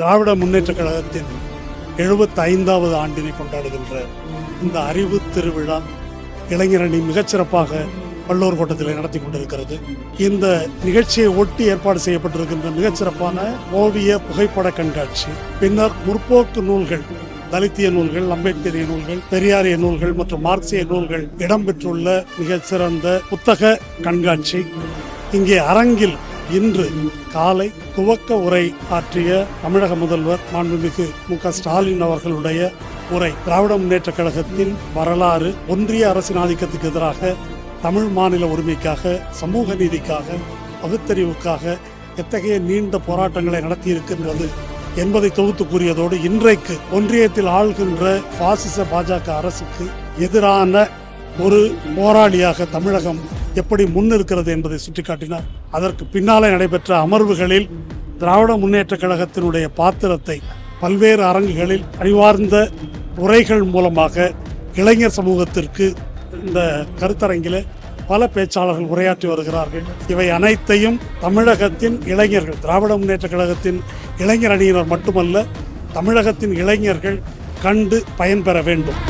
திராவிட முன்னேற்ற கழகத்தின் எழுபத்தி ஐந்தாவது ஆண்டினை கொண்டாடுகின்ற இந்த அறிவு திருவிழா இளைஞரணி மிகச்சிறப்பாக வள்ளூர் கோட்டத்தில் நடத்தி கொண்டிருக்கிறது. இந்த நிகழ்ச்சியை ஒட்டி ஏற்பாடு செய்யப்பட்டிருக்கின்ற மிகச்சிறப்பான ஓவிய புகைப்பட கண்காட்சி பின்னர் முற்போக்கு நூல்கள் தலித்திய நூல்கள் அம்பேத்கரிய நூல்கள் பெரியாரிய நூல்கள் மற்றும் மார்க்சிய நூல்கள் இடம்பெற்றுள்ள மிகச்சிறந்த புத்தக கண்காட்சி. இங்கே அரங்கில் இன்று காலை துவக்க உரை ஆற்றிய தமிழக முதல்வர் மாண்புமிகு மு க ஸ்டாலின் அவர்களுடைய உரை திராவிட முன்னேற்ற கழகத்தின் வரலாறு ஒன்றிய அரசின் ஆதிக்கத்துக்கு எதிராக தமிழ் மாநில உரிமைக்காக சமூக நீதிக்காக பகுத்தறிவுக்காக எத்தகைய நீண்ட போராட்டங்களை நடத்தியிருக்கின்றது என்பதை தொகுத்து கூறியதோடு இன்றைக்கு ஒன்றியத்தில் ஆள்கின்ற பாசிச பாஜக அரசுக்கு எதிரான ஒரு போராளியாக தமிழகம் எப்படி முன்னிருக்கிறது என்பதை சுட்டிக்காட்டினார். அதற்கு பின்னாலே நடைபெற்ற அமர்வுகளில் திராவிட முன்னேற்ற கழகத்தினுடைய பாத்திரத்தை பல்வேறு அரங்குகளில் அறிவார்ந்த உரைகள் மூலமாக இளைஞர் சமூகத்திற்கு இந்த கருத்தரங்கில பல பேச்சாளர்கள் உரையாற்றி வருகிறார்கள். இவை அனைத்தையும் தமிழகத்தின் இளைஞர்கள் திராவிட முன்னேற்ற கழகத்தின் இளைஞர் அணியினர் மட்டுமல்ல தமிழகத்தின் இளைஞர்கள் கண்டு பயன்பெற வேண்டும்.